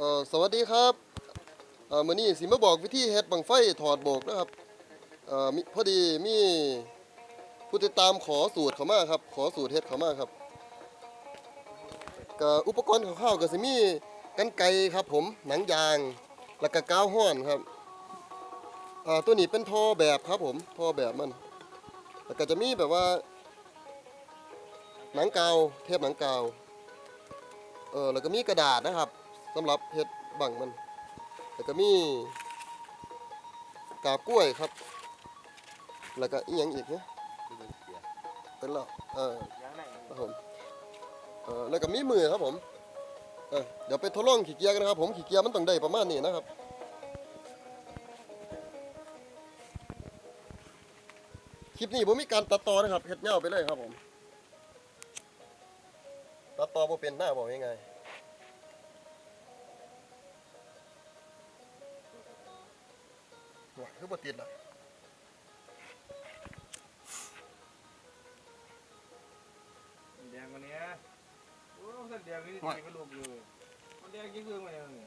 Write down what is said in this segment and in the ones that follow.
เอ่อสวัสดีครับเอ่อมื้อนี้สิมาบอกวิธีเฮ็ดบังไฟถอดโบกนะครับเอ่อมิพอดีมีผู้ติดตามขอสูตรเขามาครับ ขอสูตรเฮ็ดเขามาครับก็อุปกรณ์คร่าวๆก็สิมีกันไกรครับผมหนังยาง แล้วก็กาวห้อนครับอ่าตัวนี้เป็นท่อแบบครับผมท่อแบบมันแล้วก็จะมีแบบว่า หนังกาวเทปหนังกาวเออแล้วก็มีกระดาษนะครับ สำหรับเฮ็ดบังมันแล้วก็มีกาบกล้วยครับ แล้วก็อีหยังอีกเนี่ยเป็นแล้วเออครับผมเออแล้วก็มีมือครับผมเออเดี๋ยวไปทดลองขี่เกียร์กันนะครับผมขี่เกียร์มันต้องได้ประมาณนี้นะครับคลิปนี้ผมมีการตัดต่อนะครับเฮ็ดเงาไปเลยครับผมตัดต่อบ่เป็นหน้าบอกยังไง ว้าคือบ่ติดล่ะแดงวันนี้โอ้ท่านแดงนี่ใส่กระดูกอยู่มันแดงยิ่งเรื่องมาอย่างนี้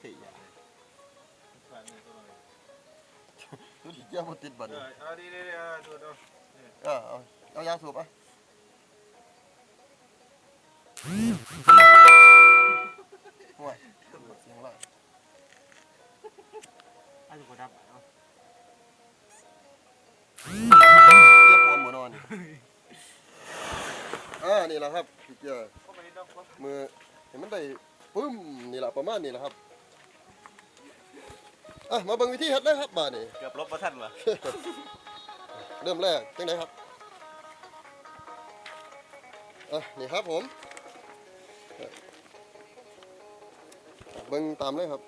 เฮ้ยอย่าผ่านเนี่ยตัวนี้ดูดิเกียร์บ่ติดบัดเอนี้อเอาดีดีดีเอาดูดูเออเอาเอายาสูบอะ ห่วยเสียงละอันนี้ก็ดับเอาเกียร์ปวมบ่นอนนี่อ่านี่แหละครับเกียร์เข้าไปดับก็มือเห็นมันได้ปึ้มนี่แหละประมาณนี้แหละครับอะมาเบิ่งวิธีเฮ็ดเลยครับบาดนี้ เกือบลบมาท่านวะเริ่มแรกจังไดครับอะนี่ครับผม เบิ่งตามเลยครับ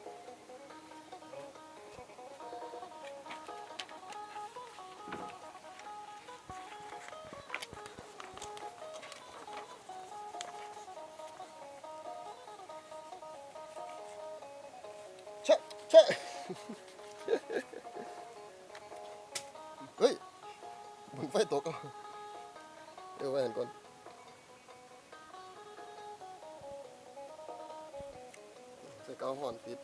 ชะช ห่อนปิด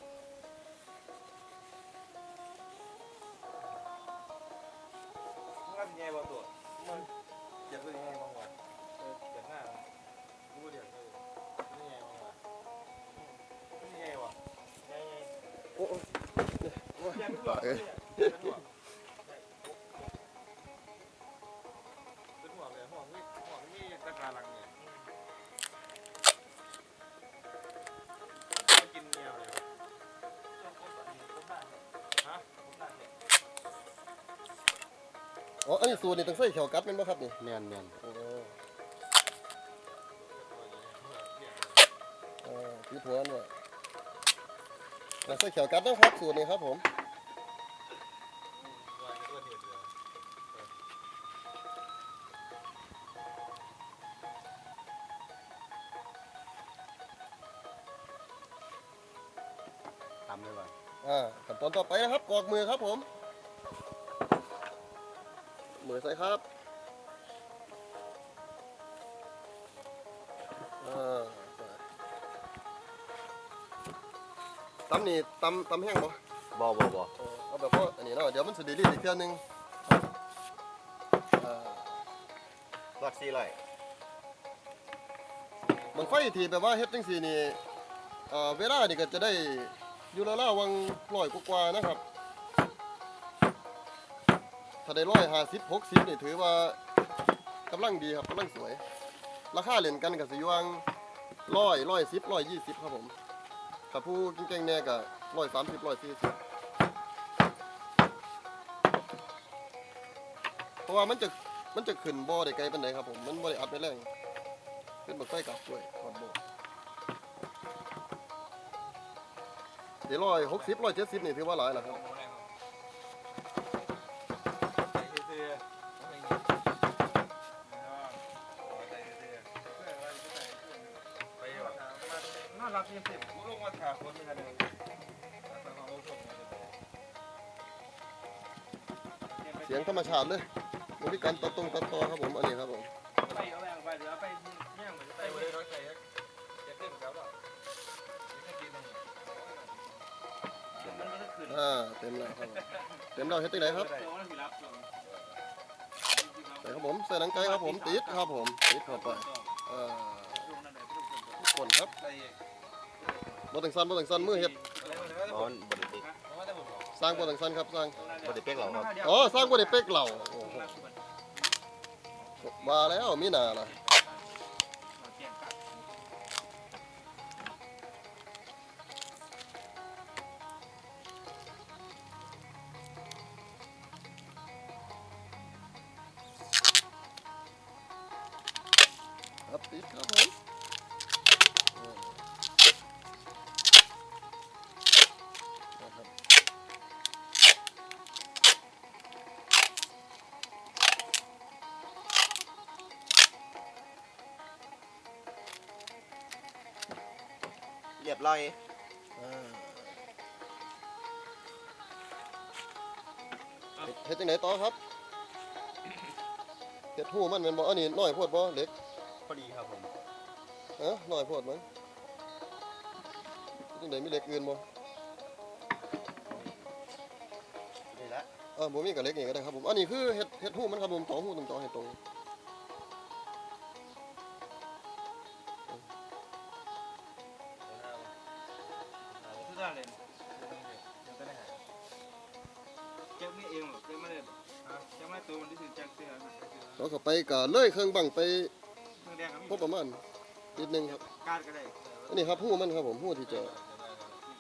มันแย่บ่ตัวมันเจ็บตัวยังไงบ้างวะเจ็บหน้ารู้เดี๋ยวเลยนี่ไงบ้างวะนี่ไงวะไงไงโอ้โอ้เนี่ยโอ้ยแย่ไม่หลตาอยกเอ้ยเป็นหัว อ๋อ อันนี้สูตรนี่ต้องใส่เขียวกัดแม่นบ่ครับนี่แม่นแม่นโอ้เออคือหัวอันว่าแล้วใส่เขียวกัดนะครับสูตรนี้ครับผมตำเลยว่ะ อ่าขั้นตอนต่อไปนะครับกรอกมือครับผมมือ ใส่ครับอ่าใส่ตำนี่ตำตำแห้งบ่บ่บ่บ่เออเอาแบบว่าอันนี้เนาะเดี๋ยวมันสิไดีรีดอีกเทื่อนึงอ่ารอดสี่ร้อยบังไฟที่แบบว่าเฮ็ดจังซี่นี่เอ่อเวลานี่ก็จะได้อยู่ราวๆวังร้อยกว่าๆนะครับ ถ้าได้ร้อยห้าสิบหกสิบนี่ถือว่ากำลังดีครับกำลังสวย ราคาเล่นกันกับสิยวงร้อยร้อยสิบร้อยยี่สิบครับผมถ้าผู้เก่งๆเนี่ยก็ร้อยสามสิบร้อยสี่สิบเพราะว่ามันจะมันจะขึ้นบ่อได้ไกลปานใดครับผม มันบ่ได้อัดไม่แรงขึ้นบักไฟกับด้วยขอดบ่เดี๋ยวร้อยหกสิบร้อยเจ็ดสิบนี่ถือว่าหลายแล้วครับ รักยี่สิบลงมาถามคนเลยเสียงธรรมชาติเลยบริการตัดตรงตัดต่อครับผมอันนี้ครับผมไปเอาแรงไปเดี๋ยวไปย่างเหไปเลยร้อยใจจะขึ้นแล้วอ่าเต็มแล้วครับเต็มแล้วเฮ็ดที่ไหนครับใส่ครับผมใส่หนังไก่ครับผมติดครับผมติดเข้าไปอ่าคนครับ บ่ต้องสั่นบ่ต้องสั่นมือเฮ็ดอะไรมาเลยนอนบไดเป๊กเพราะว่าแต่ผมบอกสร้างบ่ต้องสั่นครับสร้างบไดเป๊กเหรอครับอ๋อสร้างบ่ได้เป๊กเหล่าโอ้โหว่าแล้วมีหน้าล่ะ เรียบร้อยอ่าเฮ็ดเฮ็ดจังไดต่อครับเฮ็ดหูมันแม่นบ่อันนี้น้อยโพดบ่เล็กพอดีครับผมฮะน้อยโพดมั้งจังไดมีเล็กอื่นบ่นี่ละเออบ่มีก็เล็กนี่ก็ได้ครับผมอันนี้คือเฮ็ดเฮ็ดหูมันครับผมตองหูตรงตองให้ตรง เข้าไปก็เลยเครื่องบังไปเสื้อแดงครับพอประมาณนิดนึงครับการก็ได้อันนี้ครับหู้มันครับผมหู้ที่จะ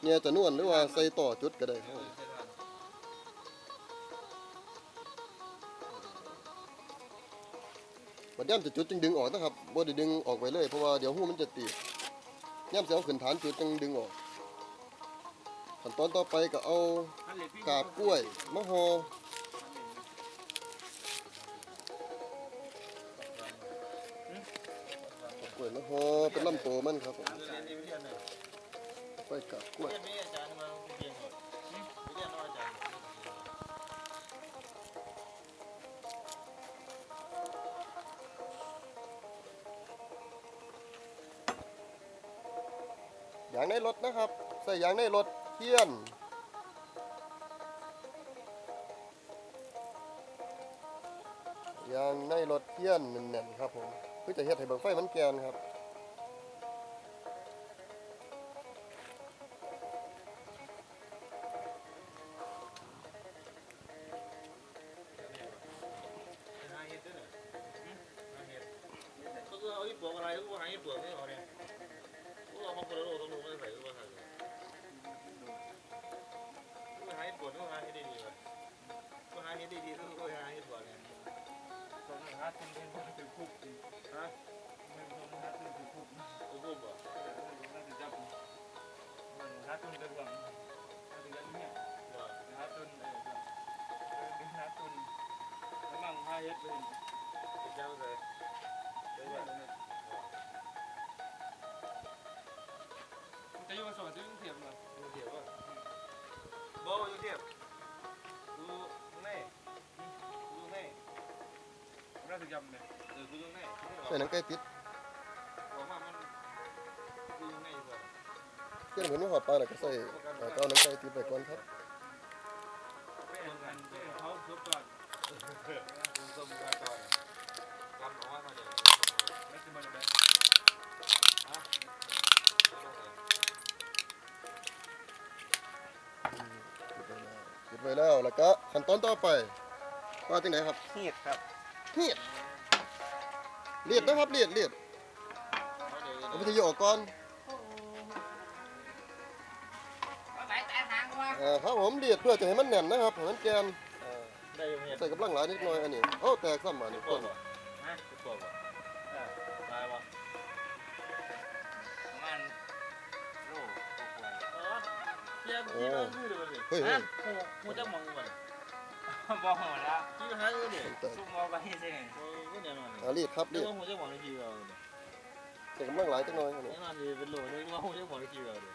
เนี่ยจะนวลหรือว่าใส่ต่อจุดก็ได้ครับผมบัดย่ำจะจุดจึงดึงออกนะครับบ่ได้ดึงออกไปเลยเพราะว่าเดี๋ยวหู้มันจะตีย่ำจะเอาขึ้นฐานจุดจึงดึงออกขั้นตอนต่อไปก็เอากาบกล้วยมะฮอ ยมะฮอเป็นลำโตมันครับผมไปกาบกล้วยยางในรถนะครับ ใส่ยางในรถเทียนยางในรถเทียนแน่นๆครับผม เพื่อจะเฮ็ดให้เบิ่งไฟมันแกนครับก็คือเอาที่ปลวกอะไรก็หาที่ปลวกนี่เอาเนี่ยพวกเรามาคนละโลต้องไม่ใส่ก็ว่าใส่ก็หาที่ปลวกก็หาที่ดีๆก็หาที่ดีๆก็หาที่ปลวกเนี่ย สองห้าสิบเป็นคนถือคุกฮะมันสองห้าสิบถือคุกกูพูดบ่น่าจะจับมันห้าตุนกันก่อนห้าตุนกันเนี่ยบ่ห้าตุนเออเป็นห้าตุนแล้วมั่งห้าเฮ็ดเลยเจ้าเลยเจ้าว่าจะอยู่มาสอนที่กรุงเทพเหรอดูเทียบว่าบ่ยู่เทียบดู น่าจะจำเลยเออดูแน่ใส่หนังไก่ติดบอกว่ามันดูแน่อยู่บ่เทียนเหมือนว่าหอดปลาแล้วก็ใส่เอ่อก็เอาหนังไก่ติดไปก่อนครับเป็นอันเป็นเขาทุบก่อนดูสมุนไพรก่อนกำออกมาเขาจะไม่คือมันแบบติดไว้แล้วแล้วก็ขั้นตอนต่อไปว่าจังไหนครับเฮียดครับ เลียดเลียดนะครับเลียดเลียดเอาวิทยุออกก่อนไหนแต่หางวะเอ่อครับผมเลียดเพื่อจะให้มันแน่นนะครับให้มันแกนได้ยังไงใส่กำลังหลายนิดหน่อยอันนี้โอ้แตกซ้ำมานี่ปก่วอดนบ่ฮะปวดบ่ตายวะมันโลเฮียพี่มันคือเดี๋ยวนี้เฮ้ยเฮ้ยกูกูจะมองมัน บอกหัวละพี่หาเออเนี่ยแตกซุ่มเอาไปให้เสียโอ้ยแน่นอนอ่ารีดครับเรื่รีอดงผมจะมองในทีเราเนี่ยใส่กำลังหลายจังหน่อยอันนี้แน่นอนจะเป็นโลนี่ว่าผมจะมองในทีเราเนี่ย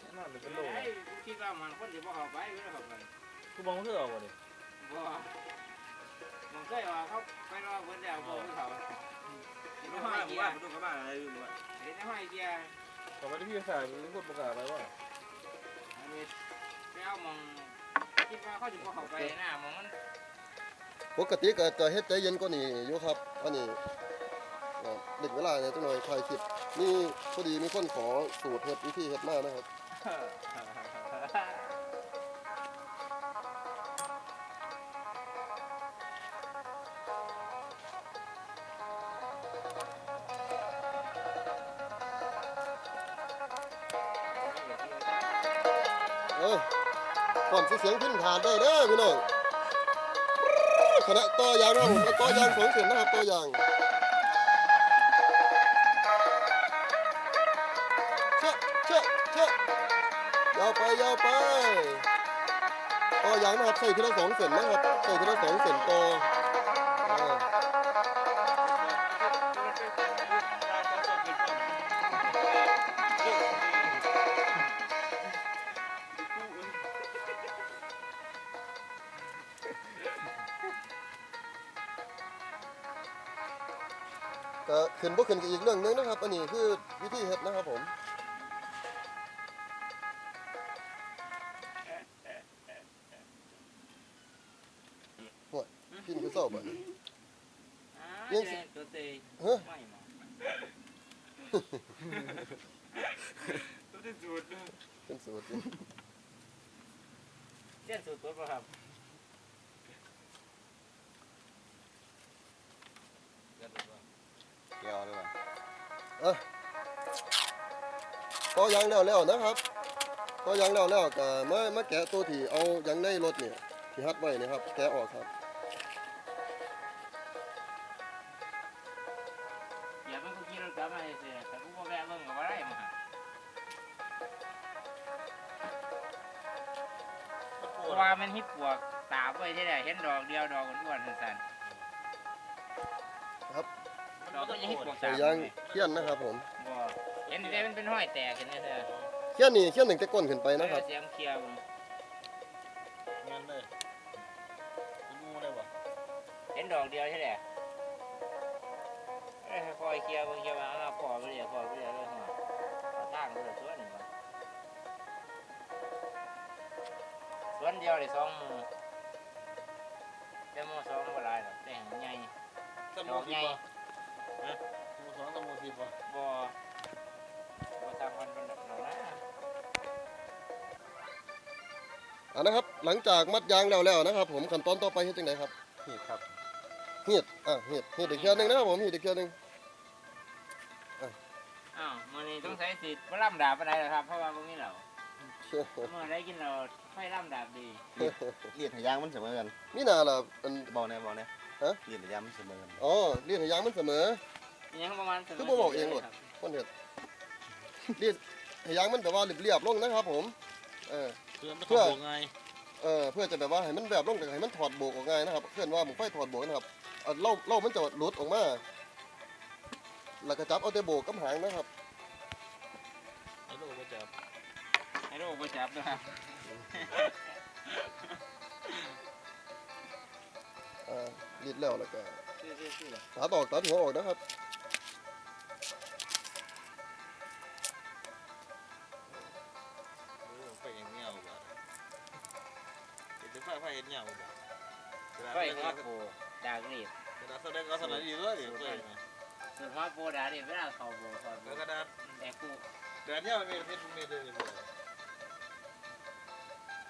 แน่นอนจะเป็นโลไอ้คิดว่ามันคนจะบอกเอาไปไม่ได้เอาไปกูมองเพื่อเอาบ่เนี่ยบ่มันเคยว่าเขาไปรอคนเดียวบอกเขาเห็นไม่ห้มาอยกูเกียว่าร์กูต้องกลับบ้านอะไรอยู่วะเห็นห้อยเกียร์กลับมาที่พี่สายมึงพูดประกาศไปว่าอันนี้ไปเอามอง คิดว่าเขาจะบ่เข้าไปหน้ามองมันปกติก็จะเฮ็ดใจเย็นกว่านี้อยู่ครับอันนี้เด็กเวลาเนี่ยจังหน่อยถ่ายคิดนี่พอดีมีคนขอสูตรเฮ็ดวิธีเฮ็ดมานะครับ เสียงขึ้นฐานได้เด้อพี่น้องคณะต่อยางนะครับผมต่อยางสองเส้นนะครับต่อยางเชอะเชอะเชอะยาวไปยาวไปต่อยางนะครับใส่ทีละสองเส้นนะครับใส่ทีละสองเส้นต่อ ก็ขึ้นบ่ขึ้นก็อีกเรื่องหนึงนะครับ อันนี้คือวิธีเฮ็ดนะครับผม ต่อยางแล้วแล้วนะครับต่อยางแล้วแล้วก็มามาแกะตัวที่เอายางในรถเนี่ยที่ฮัดไว้นะครับ แกะออกครับอย่ามันก็ขี่รถกลับมาเสียแต่กูบ่แวะเบิ่งก็บ่ได้มาว่ามันฮิตปวกตาบไว้ที่ไหนเห็นดอกเดียวดอกอ้วนๆสั้นครับ ๆดอกก็ยังฮิตปวกใส่ตาบยางเขี้ยนนะครับผมบ่เห็นแต่มันเป็นห้อยแตกกันเนี่ยเธอเขี้ยนนี่เขี้ยนหนึ่งแต่ก้นขึ้นไปนะครับเสียงเคลียร์บ่งานเลยเป็นงูได้ปะเห็นดอกเดียวใช่ไหมเอ้ยคอยเคลียร์เบิ่งเคลียร์มาเอาพอไปเรื่อยพอไปเรื่อยเลยหัวเอาทางไปเลยสวนนี่บ่สวนเดียวได้สองหมู่แต่หมู่สองบ่หลายหรอกแต่ใหญ่ตะดมูอกสิใหญ่บปะ หมูสองตะมูสิบปะบ่บ่ทำกันเป็นดอกนะอ่านะครับ หลังจากมัดยางแล้วแล้วนะครับ ผมขั้นตอนต่อไปเฮ็ดจังไดครับหีดครับเหียดอะเหียดเหียดอีกเทื่อหนึงนะครับผมเหียดอีกเทื่อหนึงอ้าวมื้อนี้ต้องใช้สิทธิ์บ่ล่ำดาบปานใดล่ะครับ เพราะว่าบ่มีเหล้าเมื่อได้กินเหล้าไฟล่ำดาบดีเลียดให้ยางมันเสมอกันนี่น่าล่ะอัน เบาแน่เบาแน่ฮะ เลียดให้ยางมันเสมอกันอ๋อเรียนให้ยางมันเสมออิห ยังประมาณสมคือบ่บอกเองโลดคนเฮ็ดเรียนให้ยางมันแบบว่าเรียบๆลงนะครับ ผม เออเพื่อนมันเพื่อเขาบอกไงเออเพื่อจะแบบว่าให้มันแบบลงแต่ให้มันถอดโบกออกง่ายนะครับเพื่อนว่าหมึงไฟถอดโบกนะครับเอ่อเล่าเล่ามันจะหลุดออกมาแล้วก็จับเอาแต่โบกกับหางนะครับไอ้ลูกก็จะให้โรคบ่จับนะครับอ่ารีดแล้วแล้วก็ซื่อๆๆตัดออกตัดหัวออกนะครับ ไฟไฟเห็เงี้ยปะเวลาไฟเวหัวลาโปดากรีดเวลาแสดงก็สดงดีด้วยส่วนหัวโปดากรีดเวลาเขาโบเขาโบแล้วก็ดาแต่กูเดี๋ยวเนี้ยมันมีเพชรมีเลยเลย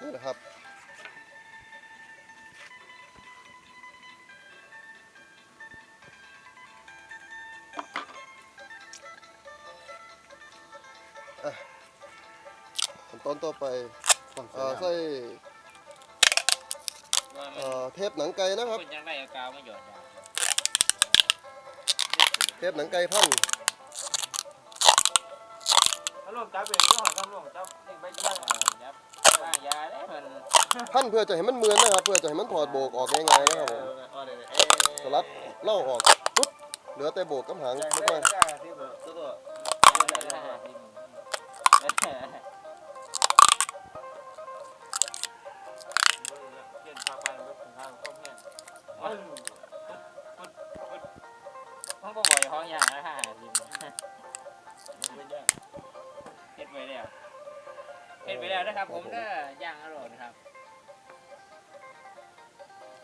นี่นะครับอะขั้นตอนต่อไปใส่ เอ่อเทปหนังไก่นะครับ คนจังได้เอากาวมาหยอดยาเทปหนังไก่พันถ้าร่วมจับเป็นก็ต้องร่วมจับนี่ไปจับจับว่างยาได้เพิ่นพันเพื่อจะให้มันเหมือนนะครับ เพื่อจะให้มันถอดโบกออกง่ายๆนะครับผมอ๋อเดี๋ยวเอ๊สลัดเล่าออกปุ๊บเหลือแต่โบกกับหางได้เล็กไมันก็บ่อยห้องอย่างนะฮะดินไม่ได้เฮ็ดไว้แล้วเฮ็ดไว้แล้วนะครับ ผมเด้อย่างอร่อยนะครับ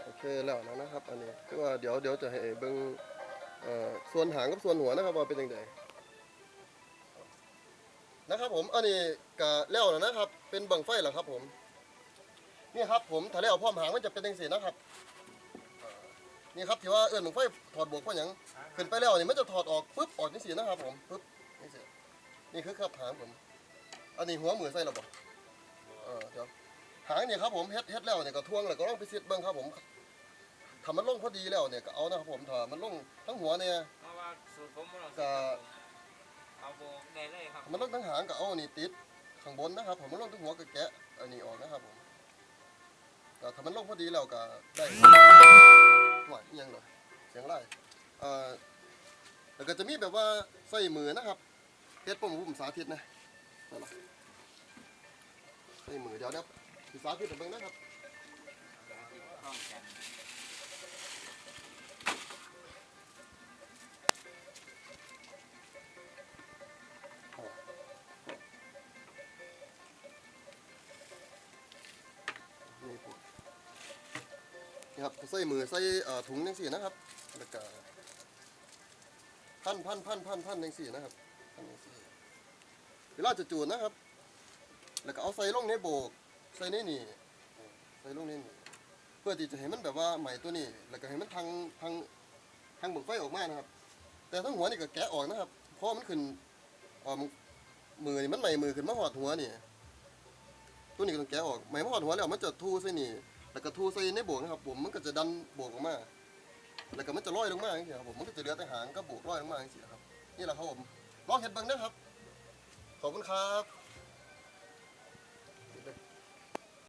โอเคแล้วนะนะครับอันนี้คือว่าเดี๋ยวเดี๋ยวจะให้เบิ่งเอ่อส่วนหางกับส่วนหัวนะครับว่าเป็นยังไงนะครับผมอันนี้ก็แล้วนะครับ เป็นบังไฟเหรอครับผม นี่ครับผมถ้าแล้วพร้อมหางมันจะเป็นยังสีนะครับ นี่ครับที่ว่าเอื้อนบังไฟถอดบวกเพราะหยังขึ้นไปแล้วนี่มันจะถอดออกปุ๊บออกนี่สีนะครับผมปุ๊บนี่สีนี่คือครับหางผม อันนี้หัวมือใส่ระบบเออเดี๋ยวหางเนี่ยครับผมเฮ็ดเฮ็ดแล้วเนี่ยก็ท่วงแล้วก็ลองไปซิดเบิ่งครับผมถ้ามันลงพอดีแล้วเนี่ยก็เอานะครับผมถ้ามันลงทั้งหัวเนี่ยเพราะว่าสูตรผมบ่ต้องก็เอาโบกได้เลยครับมันลงทั้งหางก็เอาอันนี่ติดข้างบนนะครับ ผมมันลงทั้งหัวก็แกะอันนี้ออกนะครับผมแต่ถ้ามันลงพอดีแล้วก็ได้ หวานยังเลยเสียงไรเอ่อแล้วก็จะมีแบบว่าใส่มือนะครับเฮ็ดผมผมสาธิตนะนั่นล่ะใส่มือเดี๋ยวเดี๋ยวสาธิตให้เบิ่งนะครับ นี่ครับใส่มือใส่ถุงจังสี่นะครับแล้วก็พันพันพันพันพันจังสี่นะครับพันจังสี่เวลาจะจูดนะครับ แล้วก็เอาใส่ลงในโบก ใส่ในนี่ใส่ลงในนี่เพื่อที่จะให้มันแบบว่าใหม่ตัวนี้ แล้วก็ให้มันทางทางทางเบิกไฟออกมานะครับ แต่ทั้งหัวนี่ก็แกะออกนะครับเพราะมันขึ้นออมือนี่มันใหม่มือขึ้นมาหอดหัวนี่ตัวนี้ก็ต้องแกะออกไหมายมาหอดหัวแล้วมันจะทูใส่นี่ แล้วก็ทูใส่ในโบกนะครับผมมันก็จะดันโบกออกมา แล้วก็มันจะลอยลงมาอย่างเงี้ยครับผมมันก็จะเหลือแต่หางก็โบกลอยลงมาอย่างเงี้ยครับนี่แหละครับผมลองเห็ดเบิ่งนะครับขอบคุณครับ